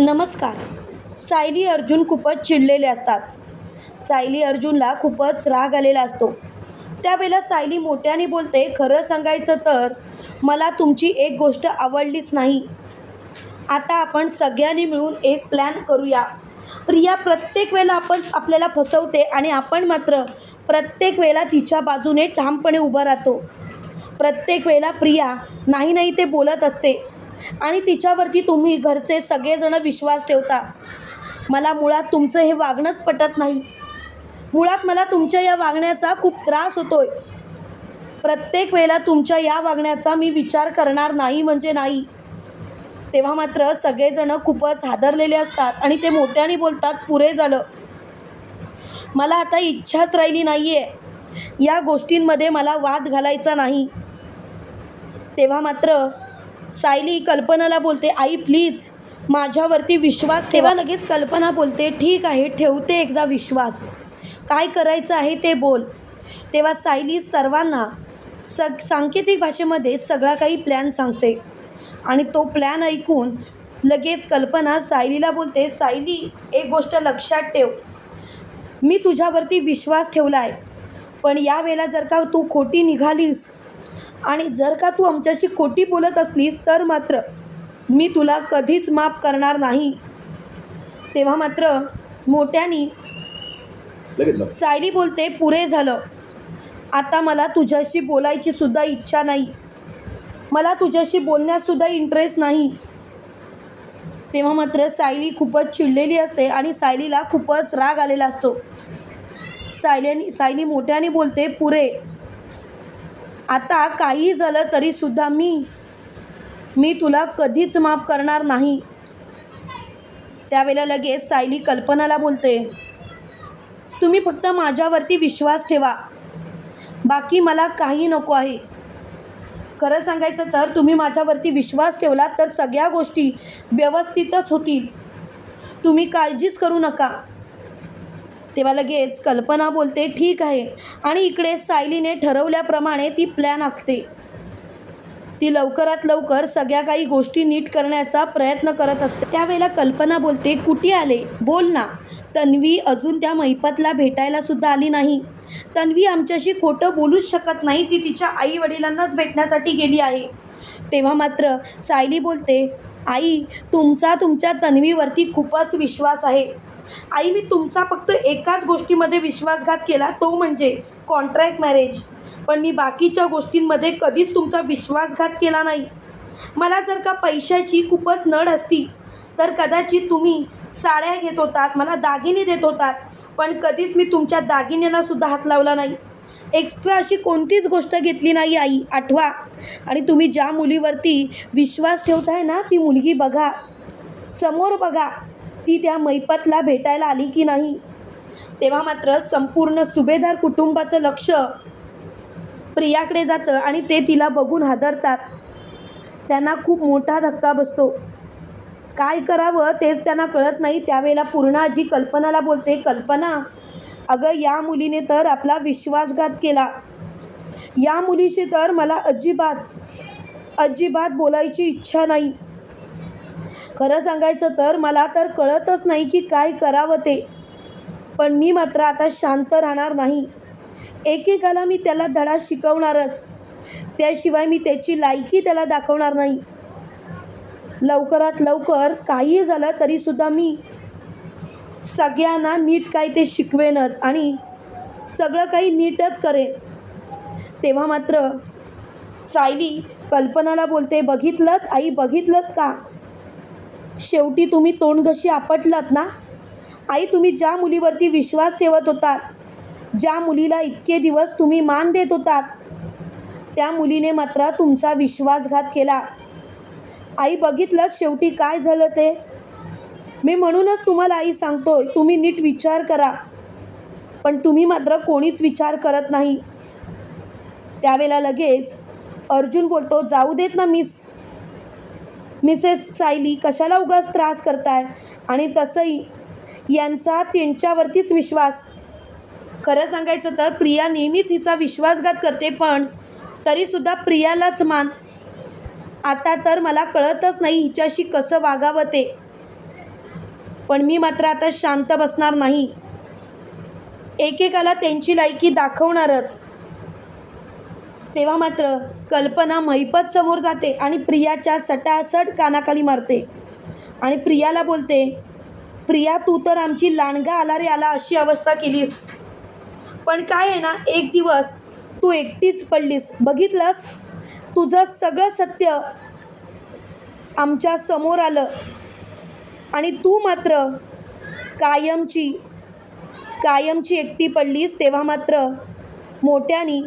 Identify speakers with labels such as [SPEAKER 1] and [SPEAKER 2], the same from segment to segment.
[SPEAKER 1] नमस्कार. सायली अर्जुन खूपच चिडलेले असतात. सायली अर्जुनला खूपच राग आलेला असतो. त्यावेळेला सायली मोठ्याने बोलते खरं सांगायचं तर मला तुमची एक गोष्ट आवडलीच नाही. आता आपण सगळ्यांनी मिळून एक प्लॅन करूया. प्रिया प्रत्येक वेळेला आपण आपल्याला फसवते आणि आपण मात्र प्रत्येक वेळेला तिच्या बाजूने ठामपणे उभं राहतो. प्रत्येक वेळेला प्रिया नाही नाही ते बोलत असते. आणि तिच्यावरती तुम्ही घरचे सगळेजण विश्वास ठेवता. मला मुळात तुमचं हे वागणंच पटत नाही. मुळात मला तुमच्या या वागण्याचा खूप त्रास होतोय. प्रत्येक वेळेला तुमच्या या वागण्याचा मी विचार करणार नाही म्हणजे नाही. तेव्हा मात्र सगळेजण खूपच हादरलेले असतात आणि ते मोठ्याने बोलतात पुरे झालं. मला आता इच्छाच राहिली नाही आहे या गोष्टींमध्ये मला वाद घालायचा नाही. तेव्हा मात्र सायली कल्पनाला बोलते आई प्लीज माझ्यावरती विश्वास ठेवा. लगेच कल्पना बोलते ठीक आहे ठेवते एकदा विश्वास. काय करायचं आहे ते बोल. तेव्हा सायली सर्वांना सग सांकेतिक भाषेमध्ये सगळा काही प्लॅन सांगते. आणि तो प्लॅन ऐकून लगेच कल्पना सायलीला बोलते सायली एक गोष्ट लक्षात ठेव. मी तुझ्यावरती विश्वास ठेवला आहे पण यावेळेला जर का तू खोटी निघालीस आणि जर का तू आमच्याशी खोटी बोलत असलीस तर मात्र मी तुला कधीच माफ करणार नाही. तेव्हा मात्र मोठ्यानी. सायली बोलते पुरे झालं. आता मला तुझ्याशी बोलायची सुद्धा इच्छा नाही. मला तुझ्याशी बोलण्यासुद्धा इंटरेस्ट नाही. तेव्हा मात्र सायली खूपच चिडलेली असते आणि सायलीला खूपच राग आलेला असतो. सायल्यानी सायली मोठ्याने बोलते पुरे आता काही झालं तरीसुद्धा मी मी तुला कधीच माफ करणार नाही. त्यावेळेला लगेच सायली कल्पनाला बोलते तुम्ही फक्त माझ्यावरती विश्वास ठेवा. बाकी मला काही नको आहे. खरं सांगायचं तर तुम्ही माझ्यावरती विश्वास ठेवलात तर सगळ्या गोष्टी व्यवस्थितच होतील. तुम्ही काळजीच करू नका. तेव्हा लगेच कल्पना बोलते ठीक आहे. आणि इकडे सायलीने ठरवल्याप्रमाणे ती प्लॅन आखते. ती लवकरात लवकर सगळ्या काही गोष्टी नीट करण्याचा प्रयत्न करत असते. त्यावेळेला कल्पना बोलते कुठे आले? बोल ना. तन्वी अजून त्या मैपतला भेटायला सुद्धा आली नाही. तन्वी आमच्याशी खोटं बोलूच शकत नाही ती तिच्या आई वडिलांनाच भेटण्यासाठी गेली आहे. तेव्हा मात्र सायली बोलते आई तुमचा तुमच्या तन्वीवरती खूपच विश्वास आहे. आई मी तुमचा फक्त एकाच गोष्टीमध्ये विश्वासघात केला तो म्हणजे कॉन्ट्रॅक्ट मॅरेज पण मी बाकीच्या गोष्टींमध्ये कधीच तुमचा विश्वासघात केला नाही. मला जर का पैशाची खूपच नड असती तर कदाचित तुम्ही साड्या घेत होतात मला दागिने देत होतात पण कधीच मी तुमच्या दागिन्यांना सुद्धा हात लावला नाही. एक्स्ट्रा अशी कोणतीच गोष्ट घेतली नाही आई आठवा. आणि तुम्ही ज्या मुलीवरती विश्वास ठेवताय ना ती मुलगी बघा. समोर बघा. ती त्या मैपतला भेटायला आली की नाही? तेव्हा मात्र संपूर्ण सुभेदार कुटुंबाचं लक्ष प्रियाकडे जातं आणि ते तिला बघून हादरतात. त्यांना खूप मोठा धक्का बसतो. काय करावं तेच त्यांना कळत नाही. त्यावेळेला पूर्ण आजी कल्पनाला बोलते कल्पना अगं या मुलीने तर आपला विश्वासघात केला. या मुलीशी तर मला अजिबात अजिबात बोलायची इच्छा नाही. खरं सांगायचं तर मला तर कळतच नाही की काय करावं ते. पण मी मात्र आता शांत राहणार नाही. एकेकाला मी त्याला धडा शिकवणारच. त्याशिवाय मी त्याची लायकी त्याला दाखवणार नाही. लवकरात लवकर काही झालं तरीसुद्धा मी सगळ्यांना नीट काय ते शिकवेनच आणि सगळं काही नीटच करेन. तेव्हा मात्र सायली कल्पनाला बोलते बघितलंत आई बघितलंत का? शेवटी तुम्ही तोंडघशी आपटलात ना? आई तुम्ही ज्या मुलीवरती विश्वास ठेवत होतात ज्या मुलीला इतके दिवस तुम्ही मान देत होतात त्या मुलीने मात्र तुमचा विश्वासघात केला. आई बघितलं शेवटी काय झालं ते? मी म्हणूनच तुम्हाला आई सांगतोय तुम्ही नीट विचार करा. पण तुम्ही मात्र कोणीच विचार करत नाही. त्यावेळेला लगेच अर्जुन बोलतो जाऊ देत ना मिस. मिसेस सायली कशाला उगाच त्रास करताय? आणि तसंही यांचा त्यांच्यावरतीच विश्वास. खरं सांगायचं तर प्रिया नेहमीच हिचा विश्वासघात करते पण तरीसुद्धा प्रियालाच मान. आता तर मला कळतच नाही हिच्याशी कसं वागावं ते. पण मी मात्र आता शांत बसणार नाही. एकेकाला त्यांची लायकी दाखवणारच. तेव्हा मात्र कल्पना महिपत समोर जाते आणि प्रियाच्या सटासट कानाखाली मारते. आणि प्रियाला बोलते प्रिया तू तर आमची लांडगा आला रे आला अशी अवस्था केलीस. पण काय आहे ना एक दिवस तू एकटीच पडलीस. बघितलंस? तुझं सगळं सत्य आमच्यासमोर आलं. आणि तू मात्र कायमची कायमची एकटी पडलीस. तेव्हा मात्र मोठ्यानी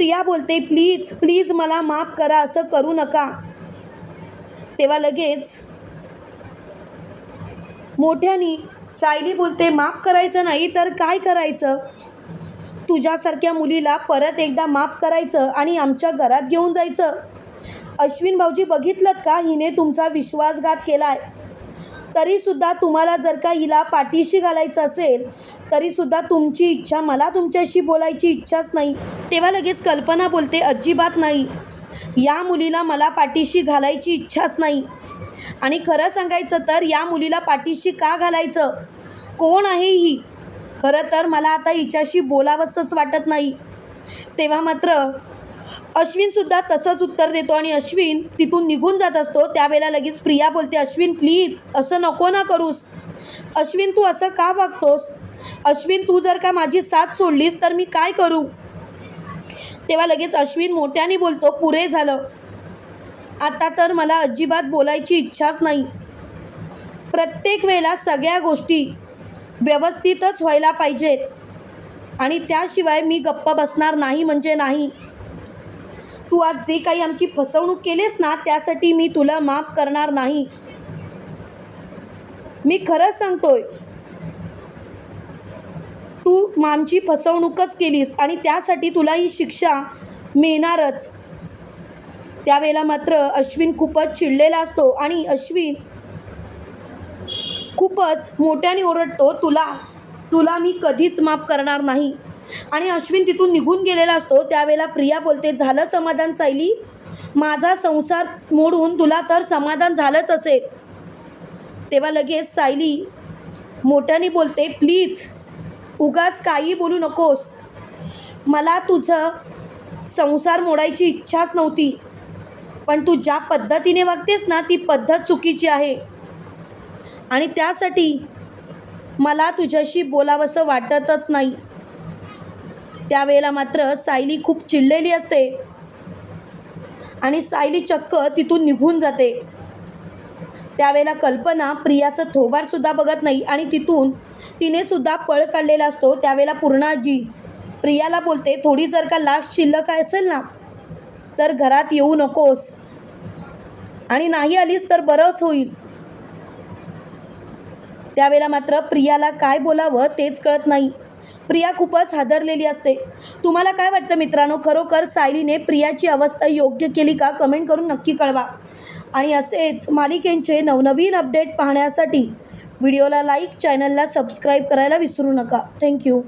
[SPEAKER 1] प्रिया बोलते प्लीज प्लीज मला माफ करा असं करू नका. तेव्हा लगेच मोठ्यानी सायली बोलते माफ करायचं नाही तर काय करायचं? तुझ्यासारख्या मुलीला परत एकदा माफ करायचं आणि आमच्या घरात घेऊन जायचं? अश्विन भाऊजी बघितलं का? हिने तुमचा विश्वासघात केला आहे तरीसुद्धा तुम्हाला जर का हिला पाठीशी घालायचं असेल तरीसुद्धा तुमची इच्छा मला तुमच्याशी बोलायची इच्छाच नाही. तेव्हा लगेच कल्पना बोलते अजिबात नाही. या मुलीला मला पाठीशी घालायची इच्छाच नाही. आणि खरं सांगायचं तर या मुलीला पाठीशी का घालायचं? कोण आहे ही? खरं तर मला आता हिच्याशी बोलावंसंच वाटत नाही. तेव्हा मात्र अश्विनसुद्धा तसंच उत्तर देतो आणि अश्विन तिथून निघून जात असतो. त्यावेळेला लगेच प्रिया बोलते अश्विन प्लीज असं नको ना करूस. अश्विन तू असं का वागतोस अश्विन तू जर का माझी साथ सोडलीस तर मी काय करू? तेव्हा लगेच अश्विन मोठ्याने बोलतो पुरे झालं. आता तर मला अजिबात बोलायची इच्छाच नाही. प्रत्येक वेळेला सगळ्या गोष्टी व्यवस्थितच व्हायला पाहिजेत आणि त्याशिवाय मी गप्प बसणार नाही म्हणजे नाही. तू आज जे काही आमची फसवणूक केलीस ना त्यासाठी मी तुला माफ करणार नाही. मी खरंच सांगतोय. तू आमची फसवणूकच केलीस आणि त्यासाठी तुला ही शिक्षा मिळणारच. त्यावेळेला मात्र अश्विन खूपच चिडलेला असतो आणि अश्विन खूपच मोठ्याने ओरडतो तुला तुला मी कधीच माफ करणार नाही. आणि अश्विन तिथून निघून गेलेला असतो. त्यावेळेला प्रिया बोलते झालं समाधान सायली? माझा संसार मोडून तुला तर समाधान झालंच असेल. तेव्हा लगेच सायली मोठ्याने बोलते प्लीज उगाच काही बोलू नकोस. मला तुझं संसार मोडायची इच्छाच नव्हती. पण तू ज्या पद्धतीने वागतेस ना ती पद्धत चुकीची आहे. आणि त्यासाठी मला तुझ्याशी बोलावंसं वाटतच नाही. त्यावेळेला मात्र सायली खूप चिडलेली असते. आणि सायली चक्क तिथून निघून जाते. त्यावेळेला कल्पना प्रियाचं थोबारसुद्धा बघत नाही आणि तिथून तिने सुद्धा पळ काढलेला असतो. त्यावेळेला पूर्णाजी प्रियाला बोलते थोडी जर का लास्ट शिल्लक असेल ना तर घरात येऊ नकोस. आणि नाही आलीस तर बरंच होईल. त्यावेळेला मात्र प्रियाला काय बोलावं तेच कळत नाही. प्रिया खूपच हादरलेली असते. तुम्हाला काय वाटतं मित्रांनो? खरोखर सायलीने प्रियाची अवस्था योग्य केली का? कमेंट करून नक्की कळवा. आणि असेच मालिकेंचे नवनवीन अपडेट पाहण्यासाठी व्हिडिओला लाईक चॅनलला सबस्क्राईब करायला विसरू नका. थँक्यू